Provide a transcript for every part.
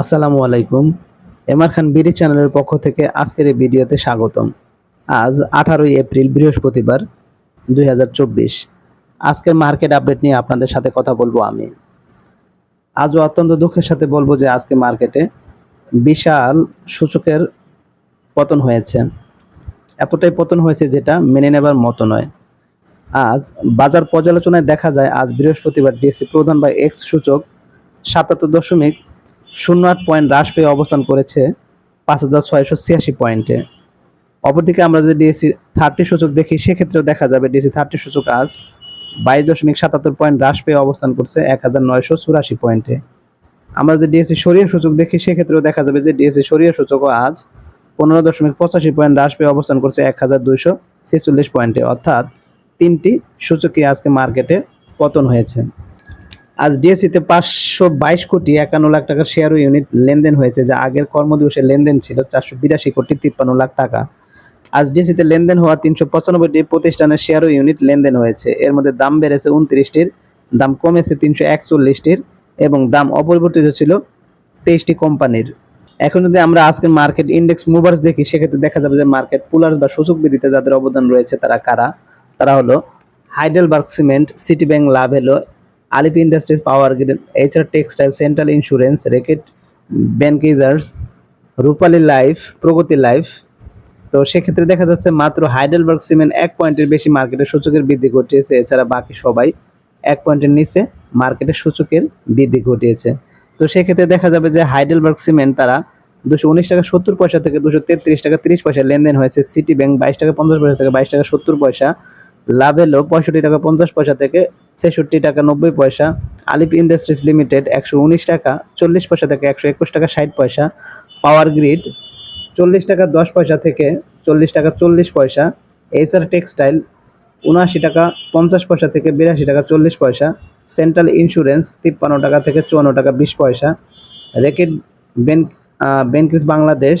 আসসালামু আলাইকুম। এমআর খান বিডি চ্যানেলের পক্ষ থেকে আজকের এই ভিডিওতে স্বাগতম। আজ আঠারোই এপ্রিল, বৃহস্পতিবার, দুই আজকের মার্কেট আপডেট নিয়ে আপনাদের সাথে কথা বলব আমি। আজও অত্যন্ত দুঃখের সাথে বলব যে আজকে মার্কেটে বিশাল সূচকের পতন হয়েছে। এতটাই পতন হয়েছে যেটা মেনে নেবার মতো নয়। আজ বাজার পর্যালোচনায় দেখা যায়, আজ বৃহস্পতিবার ডিএসসি প্রধান বা এক্স সূচক সাতাত্তর দশমিক শূন্য আট পয়েন্ট হ্রাস পেয়ে অবস্থান করেছে পাঁচ হাজার ছয়শো ছিয়াশি পয়েন্টে। অপরদিকে আমরা যদি ডিএসসি থার্টি সূচক দেখি, সেক্ষেত্রেও দেখা যাবে ডিএসসি থার্টি সূচক আজ বাইশ দশমিক সাতাত্তর পয়েন্ট হ্রাস পেয়ে অবস্থান করছে এক হাজার নয়শো চুরাশি পয়েন্টে। আমরা যদি ডিএসসি সরিয়ে সূচক দেখি, সেক্ষেত্রেও দেখা যাবে যে ডিএসসি সরিয়ে সূচকও আজ পনেরো দশমিক পঁচাশি পয়েন্ট হ্রাস পেয়ে অবস্থান করছে এক হাজার দুইশো ছেচল্লিশ পয়েন্টে। অর্থাৎ তিনটি সূচকই আজকে মার্কেটে পতন হয়েছে। আজ ডিএসসিতে পাঁচশো বাইশ কোটি একান্ন লাখ টাকার শেয়ার ইউনিট লেনদেন হয়েছে, যা আগের কর্মদিবসের লেনদেন ছিল চারশো বিরাশি কোটি তিপ্পান্ন লাখ টাকা। আজ ডিএসসিতে লেনদেন হওয়া তিনশো পঁচানব্বইটি প্রতিষ্ঠানের শেয়ার ইউনিট লেনদেন হয়েছে। এর মধ্যে দাম বেড়েছে উনত্রিশটির, দাম কমেছে তিনশো একচল্লিশটির এবং দাম অপরিবর্তিত ছিল তেইশটি কোম্পানির। এখন যদি আমরা আজকে মার্কেট ইন্ডেক্স মুভার্স দেখি, সেক্ষেত্রে দেখা যাবে যে মার্কেট পুলার্স বা সূচক বৃদ্ধিতে যাদের অবদান রয়েছে তারা কারা? তারা হলো হাইডেলবার্গ সিমেন্ট সিটি ব্যাংক লাভ এলো আলিপি industries power grid HR textile central insurance Reckitt Benckiser Rupali life Pragati life তো সেক্ষেত্রে দেখা যাচ্ছে মাত্র হাইডেলবার্গ সিমেন্ট এক পয়েন্টের বেশি মার্কেটের সূচকের বৃদ্ধি ঘটিয়েছে। এছাড়া বাকি সবাই এক পয়েন্টের নিচে মার্কেটের সূচকের বৃদ্ধি ঘটিয়েছে। তো সেক্ষেত্রে দেখা যাবে যে হাইডেলবার্গ সিমেন্ট তারা দুশো উনিশ টাকা সত্তর পয়সা থেকে দুশো তেত্রিশ টাকা তিরিশ পয়সা লেনদেন হয়েছে। সিটি ব্যাংক বাইশ টাকা পঞ্চাশ পয়সা থেকে বাইশ টাকা সত্তর পয়সা। লাভ এলো পঁয়ষট্টি টাকা পঞ্চাশ পয়সা থেকে ছেষট্টি টাকা নব্বই পয়সা। আলিপ ইন্ডাস্ট্রিজ লিমিটেড একশো উনিশ টাকা, চল্লিশ পয়সা থেকে একশো একুশ টাকা, ষাট পয়সা। পাওয়ার গ্রিড, চল্লিশ টাকা, দশ পয়সা থেকে চল্লিশ টাকা, চল্লিশ পয়সা। এইচআর টেক্সটাইল, উনআশি টাকা, পঞ্চাশ পয়সা থেকে বিরাশি টাকা, চল্লিশ পয়সা। সেন্ট্রাল ইন্স্যুরেন্স, তিপ্পান্ন টাকা থেকে চুয়ান্ন টাকা, বিশ পয়সা। রেকেট বেন বেনক্রিস বাংলাদেশ,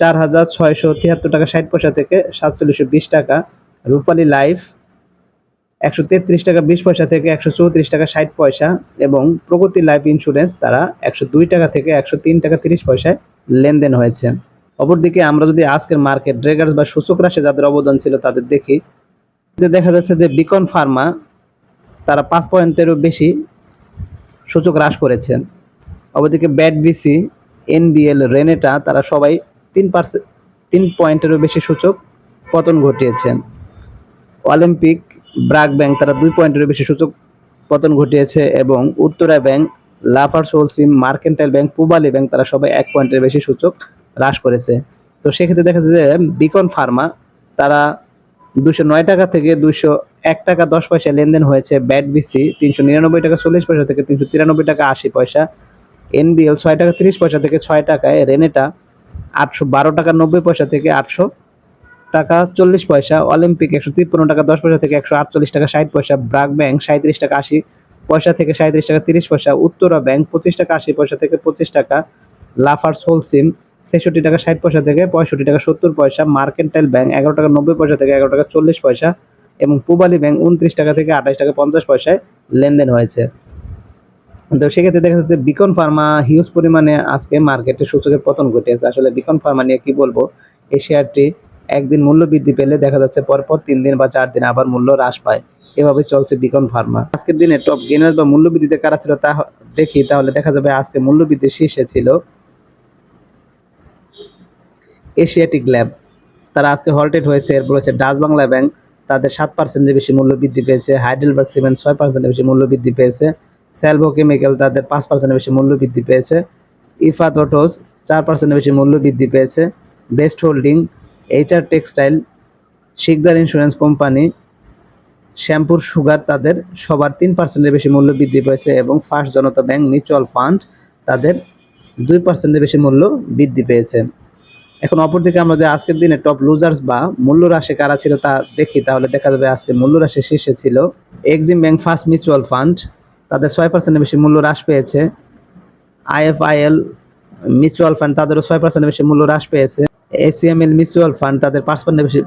চার হাজার ছয়শো তিয়াত্তর টাকা, ষাট পয়সা থেকে সাতচল্লিশশো বিশ টাকা। রূপালী লাইফ, একশো তেত্রিশ টাকা বিশ পয়সা থেকে একশো চৌত্রিশ টাকা ষাট পয়সা এবং প্রগতি লাইফ ইন্স্যুরেন্স তারা একশো দুই টাকা থেকে একশো তিন টাকা তিরিশ পয়সায় লেনদেন হয়েছে। অপরদিকে আমরা যদি আজকের মার্কেট ড্রেগার্স বা সূচক রাশি যাদের অবদান ছিল তাদের দেখি দেখা যাচ্ছে যে বিকন ফার্মা তারা পাঁচ পয়েন্টেরও বেশি সূচক হ্রাস করেছেন অপরদিকে ব্যাট ভিসি, এনবিএল, রেনেটা তারা সবাই তিন পার্সেন্ট তিন পয়েন্টেরও বেশি সূচক পতন ঘটিয়েছেন অলিম্পিক, ব্রাক ব্যাংক তারা দুই পয়েন্টেরও বেশি সূচক পতন ঘটিয়েছে এবং Uttara bank Lafarge Holcim mercantile bank, Pubali bank তারা সবাই এক পয়েন্টের বেশি সূচক হ্রাস করেছে। তো সেক্ষেত্রে দেখা যাচ্ছে যে বিকন ফার্মা তারা দুশো নয় টাকা থেকে দুশো এক টাকা দশ পয়সা লেনদেন হয়েছে ব্যাট বিসি তিনশো নিরানব্বই টাকা চল্লিশ পয়সা থেকে তিনশো তিরানব্বই টাকা আশি পয়সা। এনবিএল ছয় টাকা তিরিশ পয়সা থেকে ছয় টাকায়, রেনেটা আটশো বারো টাকা নব্বই পয়সা থেকে আটশো টাকা চল্লিশ পয়সা অলিম্পিক একশো তিপ্পান্ন টাকা দশ পয়সা থেকে একশো আটচল্লিশ টাকা ষাট পয়সা ব্রাক ব্যাংক সাঁত্রিশ টাকা আশি পয়সা থেকে সাঁত্রিশ টাকা তিরিশ পয়সা উত্তরা ব্যাংক পঁচিশ টাকা আশি পয়সা থেকে পঁচিশ টাকা লাফার্স হোলসিম ছেষট্টি টাকা ষাট পয়সা থেকে পঁয়ষট্টি টাকা সত্তর পয়সা মার্কেন্টাইল ব্যাংক এগারো টাকা নব্বই পয়সা থেকে এগারো টাকা চল্লিশ পয়সা এবং পুবালি ব্যাংক উনত্রিশ টাকা থেকে আঠাশ টাকা পঞ্চাশ পয়সায় লেনদেন হয়েছে। তো সেক্ষেত্রে দেখা যাচ্ছে বিকন ফার্মা হিউজ পরিমাণে আজকে মার্কেটে সূচকের পতন ঘটেছে। আসলে বিকন ফার্মা নিয়ে কি বলব? এই শেয়ারটি একদিন মূল্য বৃদ্ধি পেলে দেখা যাচ্ছে পরপর তিন দিন বা চার দিন আবার মূল্য হ্রাস পায়। এভাবে চলছে বিকন ফার্মা। আজকের দিনে টপ গেনার বা মূল্য বৃদ্ধিতে কারা ছিল তা দেখি, তাহলে দেখা যাবে আজকে মূল্য বৃদ্ধির শীর্ষে ছিল এশিয়াটিক ল্যাব। তারা আজকে হলটেড হয়েছে, এরপর হচ্ছে ডাচ বাংলা ব্যাংক, তাদের সাত পার্সেন্টের বেশি মূল্য বৃদ্ধি পেয়েছে হাইডেলবার্গ সিমেন্ট ছয় পার্সেন্টের বেশি মূল্য বৃদ্ধি পেয়েছে স্যালভো কেমিক্যাল তাদের পাঁচ পার্সেন্টের বেশি মূল্য বৃদ্ধি পেয়েছে, ইফাত অটোস চার পার্সেন্টের বেশি মূল্য বৃদ্ধি পেয়েছে, best holding HR textile Sikder insurance company শ্যাম্পুর সুগার তাদের সবার তিন পার্সেন্টের বেশি মূল্য বৃদ্ধি পেয়েছে এবং first Janata bank mutual fund তাদের দুই পার্সেন্টের বেশি মূল্য বৃদ্ধি পেয়েছে। এখন অপরদিকে আমরা যে আজকের দিনে টপ লুজার্স বা মূল্য রাশি কারা ছিল তা দেখি, তাহলে দেখা যাবে আজকে মূল্য রাশি শীর্ষে ছিল Exim bank first mutual fund তাদের ছয় পার্সেন্টের বেশি মূল্য হ্রাস পেয়েছে। আইএফআইএল মিউচুয়াল ফান্ড তাদেরও ছয় পার্সেন্টের বেশি মূল্য হ্রাস পেয়েছে। এসিএমএল মিউচুয়াল ফান্ড তাদের পাঁচ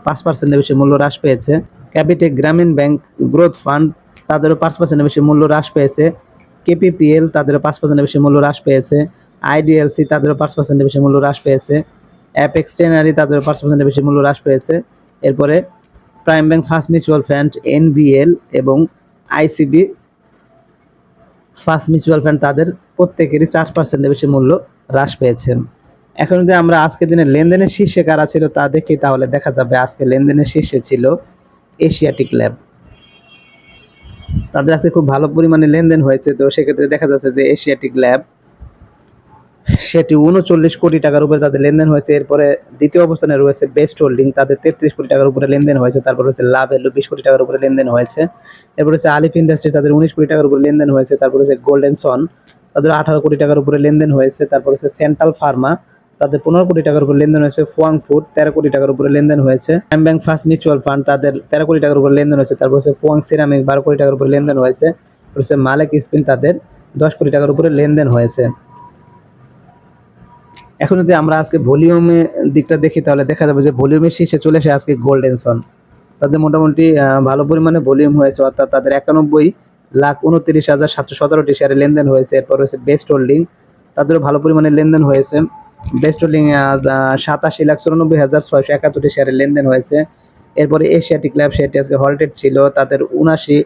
পাঁচ পার্সেন্টের বেশি মূল্য হ্রাস পেয়েছে। ক্যাপিটেক গ্রামীণ ব্যাংক গ্রোথ ফান্ড তাদেরও পাঁচ পার্সেন্টের বেশি মূল্য হ্রাস পেয়েছে। কেপিপিএল তাদেরও পাঁচ পার্সেন্টের বেশি মূল্য হ্রাস পেয়েছে। আইডিএলসি তাদেরও পাঁচ পার্সেন্টের বেশি মূল্য হ্রাস পেয়েছে। অ্যাপেক্স টেনারি তাদেরও পাঁচ পার্সেন্টের বেশি মূল্য হ্রাস পেয়েছে। এরপরে prime bank first mutual fund NVL এবং আইসিবি ফার্স্ট মিউচুয়াল ফান্ড তাদের প্রত্যেকেরই চার পার্সেন্টের বেশি মূল্য হ্রাস পেয়েছে। এখন যদি আমরা আজকের দিনে লেনদেনের শীর্ষে কারা ছিল তা দেখি, তাহলে দেখা যাবে আজকে লেনদেনের শীর্ষে ছিল এশিয়াটিক ল্যাব। তাদের আজকে খুব ভালো পরিমাণে লেনদেন হয়েছে, তো সেক্ষেত্রে দেখা যাচ্ছে যে এশিয়াটিক ল্যাব, সেটি উনচল্লিশ কোটি টাকার উপরে তাদের লেনদেন হয়েছে, এরপরে দ্বিতীয় অবস্থানে রয়েছে বেস্ট হোল্ডিং, তাদের তেত্রিশ কোটি টাকার উপরে লেনদেন হয়েছে, তারপর রয়েছে লাভ এলো বিশ কোটি টাকার উপরে লেনদেন হয়েছে, এরপর রয়েছে আলিফ ইন্ডাস্ট্রি তাদের উনিশ কোটি টাকার উপরে লেনদেন হয়েছে, তারপর রয়েছে গোল্ডেন সন, তাদের আঠারো কোটি টাকার উপরে লেনদেন হয়েছে, তারপর হচ্ছে সেন্ট্রাল ফার্মা তাদের পনেরো কোটি টাকার উপরে লেনদেন হয়েছে ফুয়াং ফুড তেরো কোটি টাকার উপরে লেনদেন হয়েছে। Prime bank first mutual fund, তাদের তেরো কোটি টাকার উপরে লেনদেন হয়েছে। তারপর হচ্ছে ফুয়াং সিরামিক, বারো কোটি টাকার উপরে লেনদেন হয়েছে। হচ্ছে মালিক স্পিন, তাদের দশ কোটি টাকার উপরে লেনদেন হয়েছে। এখন যদি আমরা আজকে ভলিউমে দিকটা দেখি, তাহলে দেখা যাবে যে ভলিউমের শীর্ষে চলে আসে আজকে গোল্ডেন সন। তাদের মোটামুটি ভালো পরিমাণে ভলিউম হয়েছে, অর্থাৎ তাদের একানব্বই লাখ উনত্রিশ হাজার সাতশো সতেরোটি শেয়ারে লেনদেন হয়েছে। এরপর হয়েছে বেস্ট হোল্ডিং, তাদেরও ভালো পরিমাণে লেনদেন হয়েছে। বেস্ট হোল্ডিং আজ সাতাশি লাখ চুরানব্বই হাজার ছয়শো একাত্তরটি শেয়ারে লেনদেন হয়েছে। এরপরে এশিয়াটিক ল্যাব সেটি আজকে হল্টেড ছিল, তাদের উনাশি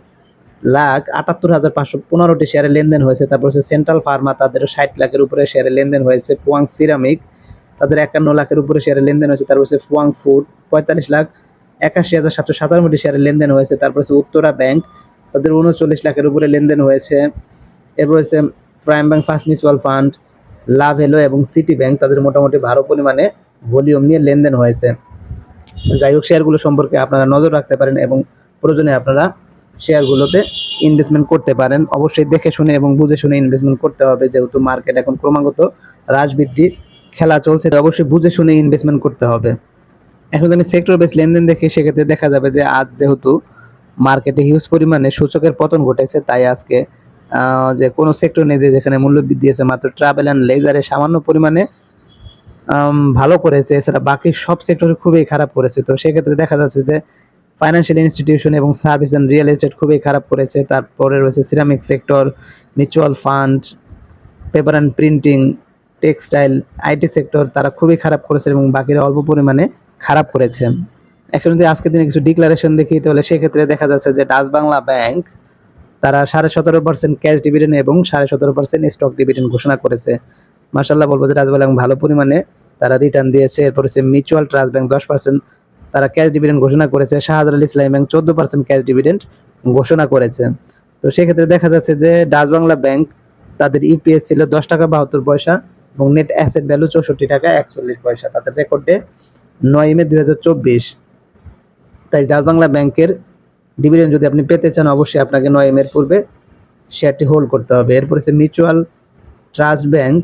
লাখ আটাত্তর হাজার পাঁচশো পনেরোটি শেয়ারে লেনদেন হয়েছে। তারপর হচ্ছে সেন্ট্রাল ফার্মা তাদের ষাট লাখের উপরে শেয়ারে লেনদেন হয়েছে। ফুয়াং সিরামিক তাদের একান্ন লাখের উপরে শেয়ারে লেনদেন হয়েছে। তারপর হচ্ছে ফুয়াং ফুড পঁয়তাল্লিশ লাখ একাশি হাজার সাতশো সাতান্নটি শেয়ারে লেনদেন হয়েছে। তারপর হচ্ছে উত্তরা ব্যাংক তাদের উনচল্লিশ লাখের উপরে লেনদেন হয়েছে। এরপর হচ্ছে prime bank first mutual fund লাভ এলো এবং সিটি ব্যাংক তাদের মোটামুটি ভালো পরিমাণে ভলিউম নিয়ে লেনদেন হয়েছে। যাই হোক শেয়ারগুলো সম্পর্কে আপনারা নজর রাখতে পারেন এবং প্রয়োজনে আপনারা শেয়ারগুলোতে ইনভেস্টমেন্ট করতে পারেন। অবশ্যই দেখে শুনে এবং বুঝে শুনে ইনভেস্টমেন্ট করতে হবে, যেহেতু মার্কেট এখন ক্রমাগত হ্রাস বৃদ্ধির খেলা চলছে অবশ্যই বুঝে শুনে ইনভেস্টমেন্ট করতে হবে। এখন আমি সেক্টর বেস লেনদেন দেখি, সেক্ষেত্রে দেখা যাবে যে আজ যেহেতু মার্কেটে হিউজ পরিমাণে সূচকের পতন ঘটেছে, তাই আজকে যে কোনো সেক্টর নেই যে যেখানে মূল্য বৃদ্ধি আছে, মাত্র ট্রাভেল অ্যান্ড লেজারে সামান্য পরিমাণে ভালো করেছে। এছাড়া বাকি সব সেক্টর খুবই খারাপ করেছে। তো সেক্ষেত্রে দেখা যাচ্ছে যে ফাইন্যান্সিয়াল ইনস্টিটিউশন এবং সার্ভিস অ্যান্ড রিয়েল এস্টেট খুবই খারাপ করেছে। তারপরে রয়েছে ceramic sector mutual fund paper and printing textile IT sector তারা খুবই খারাপ করেছে এবং বাকিরা অল্প পরিমাণে খারাপ করেছে। এখন যদি আজকের দিনে কিছু ডিক্লারেশন দেখি, তাহলে সেক্ষেত্রে দেখা যাচ্ছে যে ডাচ বাংলা ব্যাংক তারা সাড়ে সতেরো পার্সেন্ট ক্যাশ ডিভিডেন্ড এবং সাড়ে সতেরো পার্সেন্ট স্টক ডিভিডেন্ড ঘোষণা করেছে। মার্শাল্লাহ বলব যে ডাচ এবং ভালো পরিমাণে তারা রিটার্ন দিয়েছে। এরপর হচ্ছে মিউচুয়াল ট্রাস্ট ব্যাংক দশ পার্সেন্ট তারা ক্যাশ ডিভিডেন্ড ঘোষণা করেছে। শাহজালাল ইসলাম ব্যাংক চোদ্দ পার্সেন্ট ক্যাশ ডিভিডেন্ড ঘোষণা করেছে। তো সেক্ষেত্রে দেখা যাচ্ছে যে ডাচ বাংলা ব্যাংক তাদের ইপিএস ছিল দশ টাকা বাহাত্তর পয়সা এবং নেট অ্যাসেট ভ্যালু চৌষট্টি টাকা একচল্লিশ পয়সা। তাদের রেকর্ডে নয় মে দুই হাজার চব্বিশ। তাই ডাচ বাংলা ব্যাংকের ডিভিডেন্ড যদি আপনি পেতে চান, অবশ্যই আপনাকে নয় এম এর পূর্বে শেয়ারটি হোল্ড করতে হবে। এরপর হচ্ছে মিউচুয়াল ট্রাস্ট ব্যাংক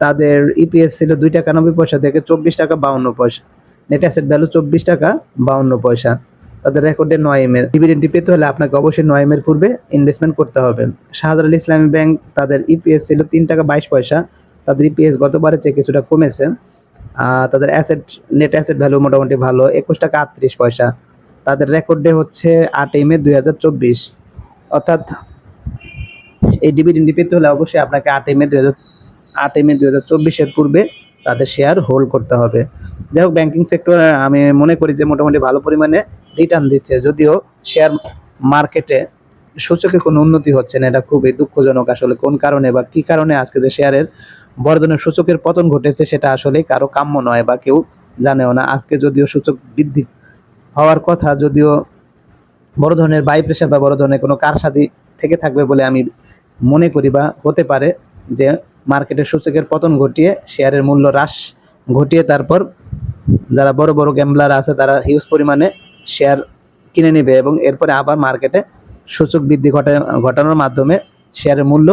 তাদের ইপিএস ছিল দুই টাকা নব্বই পয়সা থেকে চব্বিশ টাকা বাউন্ন পয়সা। নেট অ্যাসেট ভ্যালু চব্বিশ টাকা বাউন্ন পয়সা। তাদের রেকর্ডে নয় এম এর। ডিভিডেন্ডটি পেতে হলে আপনাকে অবশ্যই নয় এম এর পূর্বে ইনভেস্টমেন্ট করতে হবে। শাহজালাল ইসলামী ব্যাংক তাদের ইপিএস ছিল তিন টাকা বাইশ পয়সা। তাদের ইপিএস গতবারের চেয়ে কিছুটা কমেছে। তাদের অ্যাসেট নেট অ্যাসেট ভ্যালু মোটামুটি ভালো, একুশ টাকা আটত্রিশ পয়সা। তাদের রেকর্ড ডে হচ্ছে আটই মে দুই হাজার চব্বিশ। অর্থাৎ এই ডিভিডেন্ডটি পেতে হলে অবশ্যই আপনাকে আটই মে দুই হাজার, আটই মে দুই হাজার চব্বিশের পূর্বে তাদের শেয়ার হোল্ড করতে হবে। যাই হোক ব্যাঙ্কিং সেক্টর আমি মনে করি যে মোটামুটি ভালো পরিমাণে রিটার্ন দিচ্ছে। যদিও শেয়ার মার্কেটে সূচকের কোনো উন্নতি হচ্ছে না, এটা খুবই দুঃখজনক আসলে। কোন কারণে বা কি কারণে আজকে যে শেয়ারের বর্ধনের সূচকের পতন ঘটেছে সেটা আসলে কারও কাম্য নয় বা কেউ জানেও না। আজকে যদিও সূচক বৃদ্ধি হওয়ার কথা, যদিও বড় ধরনের বাই প্রেশার বা বড় ধরনের কোনো কারসাজি থেকে থাকবে বলে আমি মনে করি বা হতে পারে যে মার্কেটের সূচকের পতন ঘটিয়ে শেয়ারের মূল্য হ্রাস ঘটিয়ে তারপর যারা বড় বড় গ্যাম্বলার আছে তারা হিউজ পরিমাণে শেয়ার কিনে নেবে এবং এরপরে আবার মার্কেটে সূচক বৃদ্ধি ঘটা, ঘটানোর মাধ্যমে শেয়ারের মূল্য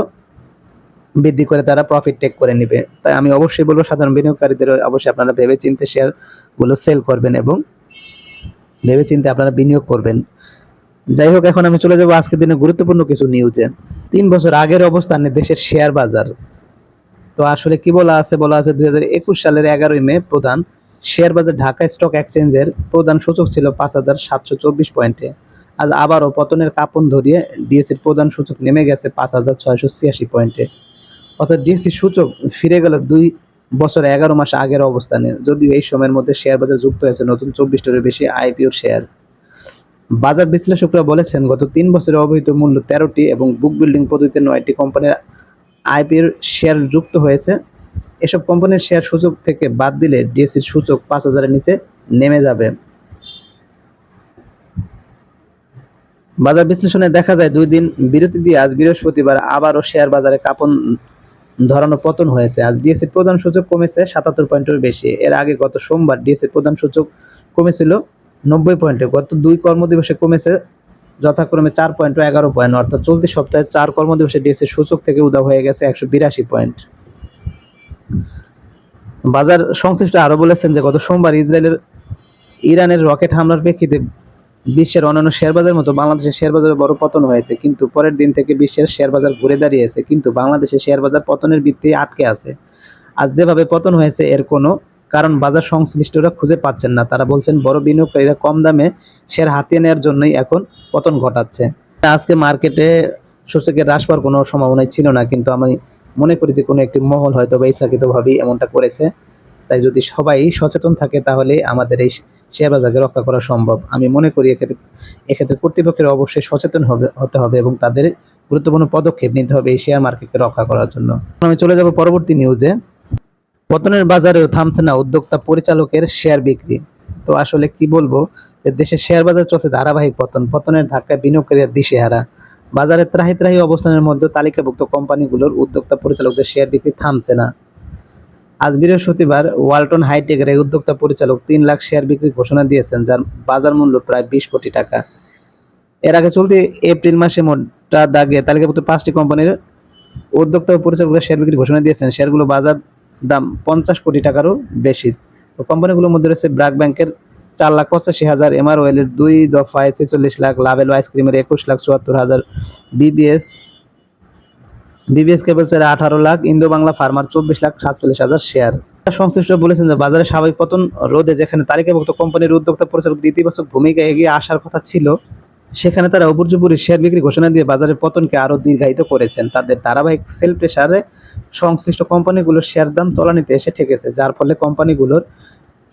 বৃদ্ধি করে তারা প্রফিট টেক করে নেবে। তাই আমি অবশ্যই বলব, সাধারণ বিনিয়োগকারীদের অবশ্যই আপনারা ভেবে চিন্তে শেয়ারগুলো সেল করবেন এবং ভেবে চিন্তে আপনারা বিনিয়োগ করবেন। যাই হোক, এখন আমি চলে যাব আজকের দিনে গুরুত্বপূর্ণ কিছু নিউজে। তিন বছর আগের অবস্থানে দেশের শেয়ার বাজার। তো আসলে কি বলা আছে? বলা আছে দুই হাজার একুশ সালের এগারোই মে প্রধান শেয়ার বাজার ঢাকা স্টক এক্সচেঞ্জের প্রধান সূচক ছিল পাঁচ হাজার সাতশো চব্বিশ পয়েন্টে। আজ আবারও পতনের কাপন ধরিয়ে ডিএসির প্রধান সূচক নেমে গেছে পাঁচ হাজার ছয়শো ছিয়াশি পয়েন্টে। অর্থাৎ ডিএসসি সূচক ফিরে গেল দুই বছর এগারো মাস আগের অবস্থানে, যদিও এই সময়ের মধ্যে শেয়ার বাজার যুক্ত হয়েছে নতুন চব্বিশটারও বেশি আইপিও শেয়ার। বাজার বিশ্লেষকরা বলেছেন, গত তিন বছরে অবহিত মূল্য তেরোটি এবং বুক বিল্ডিং পদ্ধতিতে নয়টি কোম্পানির আইপিওর শেয়ার যুক্ত হয়েছে। এসব কোম্পানির শেয়ার সূচক থেকে বাদ দিলে ডিএসসির সূচক পাঁচ হাজারের নিচে নেমে যাবে। বাজার বিশ্লেষণে দেখা যায়, দুই দিন বিরতি দিয়ে আজ বৃহস্পতিবার আবারও শেয়ার বাজারে কাপন ধরানো পতন হয়েছে। আজ ডিএসসির প্রধান সূচক কমেছে সাতাত্তর পয়েন্টের বেশি। এর আগে গত সোমবার ডিএসসির প্রধান সূচক কমেছিল নব্বই পয়েন্টে। গত দুই কর্মদিবসে কমেছে যথাক্রমে চার পয়েন্ট ও এগারো পয়েন্ট। অর্থাৎ চলতি সপ্তাহে চার কর্মদিবসে ডিএসসির সূচক থেকে উদা হয়ে গেছে একশো বিরাশি পয়েন্ট। বাজার সংশ্লিষ্ট আরও বলেছেন যে, গত সোমবার ইসরায়েলের ইরানের রকেট হামলার প্রেক্ষিতে বিশ্বের অন্যান্য শেয়ার বাজারের মতো বাংলাদেশের শেয়ার বাজারে বড় পতন হয়েছে, কিন্তু পরের দিন থেকে বিশ্বের শেয়ার বাজার ঘুরে দাঁড়িয়েছে, কিন্তু বাংলাদেশের শেয়ার বাজার পতনের ভিত্তি আটকে আছে। আজ যেভাবে পতন হয়েছে, এর কোনো কারণ বাজার সংশ্লিষ্টরা খুঁজে পাচ্ছেন না। তারা বলছেন, বড় বিনিয়োগকারীরা কম দামে শেয়ার হাতিয়ে নেওয়ার জন্যই এখন পতন ঘটাচ্ছে। আজকে মার্কেটে সূচকের হ্রাস পাওয়ার কোনো সম্ভাবনাই ছিল না, কিন্তু আমি মনে করি যে কোনো একটি মহল হয়তো বা ইচ্ছাকৃতভাবেই এমনটা করেছে। তাই যদি সবাই সচেতন থাকে, তাহলে আমাদের এই শেয়ার বাজারকে রক্ষা করা সম্ভব। আমি মনে করি এক্ষেত্রে এক্ষেত্রে কর্তৃপক্ষের অবশ্যই সচেতন হবে, হতে হবে এবং তাদের গুরুত্বপূর্ণ পদক্ষেপ নিতে হবে এই শেয়ার মার্কেটকে রক্ষা করার জন্য। আমি চলে যাব পরবর্তী নিউজে পতনের বাজারেও থামছে না উদ্যোক্তা পরিচালকের শেয়ার বিক্রি। তো আসলে কি বলব, যে দেশের শেয়ার বাজার চলছে ধারাবাহিক পতন, পতনের ধাক্কায় বিনিয়োগকারীরা দিশেহারা। বাজারে ত্রাহি ত্রাহি অবস্থানের মধ্যে তালিকাভুক্ত কোম্পানিগুলোর উদ্যোক্তা পরিচালকদের শেয়ার বিক্রি থামছে না আজ বৃহস্পতিবার ওয়ালটন হাইটেকের এই উদ্যোক্তা পরিচালক তিন লাখ শেয়ার বিক্রির ঘোষণা দিয়েছেন, যার বাজার মূল্য প্রায় বিশ কোটি টাকা। এর আগে চলতি এপ্রিল মাসে মোটা দাগে তালিকাভুক্ত পাঁচটি কোম্পানির উদ্যোক্তা ও পরিচালকরা শেয়ার বিক্রির ঘোষণা দিয়েছেন। শেয়ারগুলো বাজার দাম পঞ্চাশ কোটি টাকারও বেশি। কোম্পানিগুলোর মধ্যে রয়েছে ব্র্যাক ব্যাংকের চার লাখ পঁচাশি হাজার এমআর ওয়েলের দুই দফায় ছেচল্লিশ লাখ, লাভেল আইসক্রিমের একুশ লাখ চুয়াত্তর হাজার, বিবিএস বিবিএস কেবলসের আঠারো লাখ ইন্দো বাংলা ফার্মার চব্বিশ লাখ, সাতচল্লিশ হাজার শেয়ার সংশ্লিষ্ট বলেছেন যে বাজারে স্বাভাবিক পতন রোধে যেখানে তালিকাভুক্ত কোম্পানির উদ্যোক্তা পরিচালক ইতিবাচক ভূমিকা এগিয়ে আসার কথা ছিল, সেখানে তারা অপর্যপুরি শেয়ার বিক্রি ঘোষণা দিয়ে বাজারের পতনকে আরও দীর্ঘায়িত করেছেন। তাদের ধারাবাহিক সেল প্রেসারে সংশ্লিষ্ট কোম্পানিগুলোর শেয়ার দাম তলানিতে এসে ঠেকেছে, যার ফলে কোম্পানিগুলোর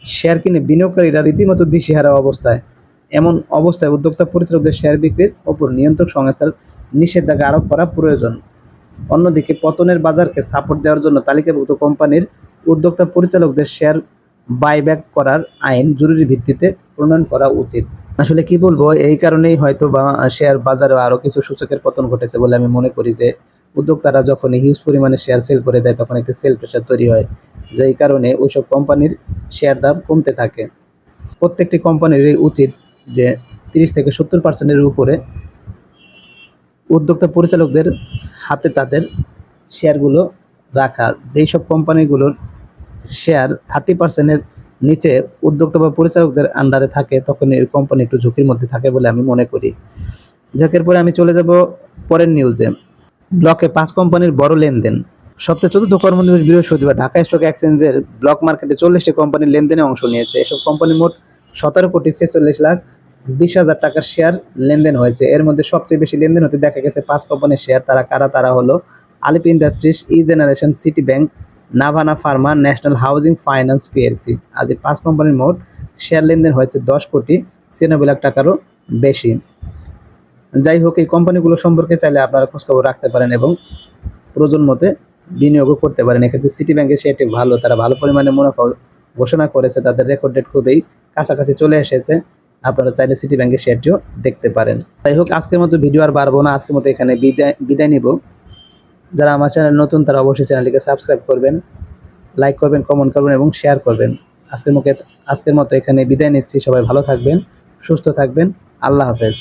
শেয়ার কিনে বিনিয়োগকারীরা রীতিমতো দিশেহারা অবস্থায়। এমন অবস্থায় উদ্যোক্তা পরিচালকদের শেয়ার বিক্রির ওপর নিয়ন্ত্রক সংস্থার নিষেধাজ্ঞা আরোপ করা প্রয়োজন। অন্যদিকে পতনের বাজারকে সাপোর্ট দেওয়ার জন্য তালিকাভুক্ত কোম্পানির উদ্যোক্তা পরিচালকদের শেয়ার বাইব্যাক করার আইন জরুরি ভিত্তিতে প্রণয়ন করা উচিত। আসলে কি বলব, এই কারণেই হয়তো বা শেয়ার বাজারে আরও কিছু সূচকের পতন ঘটেছে বলে আমি মনে করি যে, উদ্যোক্তারা যখন হিউজ পরিমাণে শেয়ার সেল করে দেয়, তখন একটি সেল প্রেশার তৈরি হয়, যেই কারণে ওইসব কোম্পানির শেয়ার দাম কমতে থাকে। প্রত্যেকটি কোম্পানিরই উচিত যে, তিরিশ থেকে সত্তর পার্সেন্টের উপরে উদ্যোক্তা পরিচালকদের হাতে তাদের শেয়ারগুলো রাখা যেই সব কোম্পানিগুলোর শেয়ার থার্টি পার্সেন্টের নিচে উদ্যোক্তা বা পরিচালকদের আন্ডারে থাকে, তখন এই কোম্পানি একটু ঝুঁকির মধ্যে থাকে বলে আমি মনে করি। যাকের পরে আমি চলে যাব পরের নিউজে ব্লকে পাঁচ কোম্পানির বড় লেনদেন। সপ্তাহে চতুর্থ কর্মদিবস বৃহস্পতিবার ঢাকা স্টক এক্সচেঞ্জের ব্লক মার্কেটে চল্লিশটি কোম্পানির লেনদেনে অংশ নিয়েছে। এসব কোম্পানি মোট সতেরো কোটি ছেচল্লিশ লাখ বিশ হাজার টাকার শেয়ার লেনদেন হয়েছে। এর মধ্যে সবচেয়ে বেশি লেনদেন হতে দেখা গেছে পাঁচ কোম্পানির শেয়ার তারা কারা? তারা হলো আলিপ industries E generation city bank Navana pharma national housing finance PLC আজ এই পাঁচ কোম্পানির মোট শেয়ার লেনদেন হয়েছে দশ কোটি। ছিয়ানব্বই লাখ টাকারও বেশি। যাই হোক, এই কোম্পানিগুলো সম্পর্কে চাইলে আপনারা খোঁজখবর রাখতে পারেন এবং প্রয়োজন মতে বিনিয়োগও করতে পারেন। এক্ষেত্রে সিটি ব্যাংকের শেয়ারটি ভালো। তারা ভালো পরিমাণে মুনাফা ঘোষণা করেছে। তাদের রেকর্ড ডেট খুবই কাছাকাছি চলে এসেছে। আপনারা চাইলে সিটি ব্যাংকের শেয়ারটিও দেখতে পারেন। তাই হোক আজকের মতো ভিডিও আর বাড়বো না। আজকের মতো এখানে বিদায় বিদায় নেব। যারা আমার চ্যানেল নতুন, তারা অবশ্যই চ্যানেলটিকে সাবস্ক্রাইব করবেন লাইক করবেন কমেন্ট করবেন এবং শেয়ার করবেন। আজকের মুখে আজকের মতো এখানে বিদায় নিচ্ছি। সবাই ভালো থাকবেন, সুস্থ থাকবেন। আল্লাহ হাফেজ।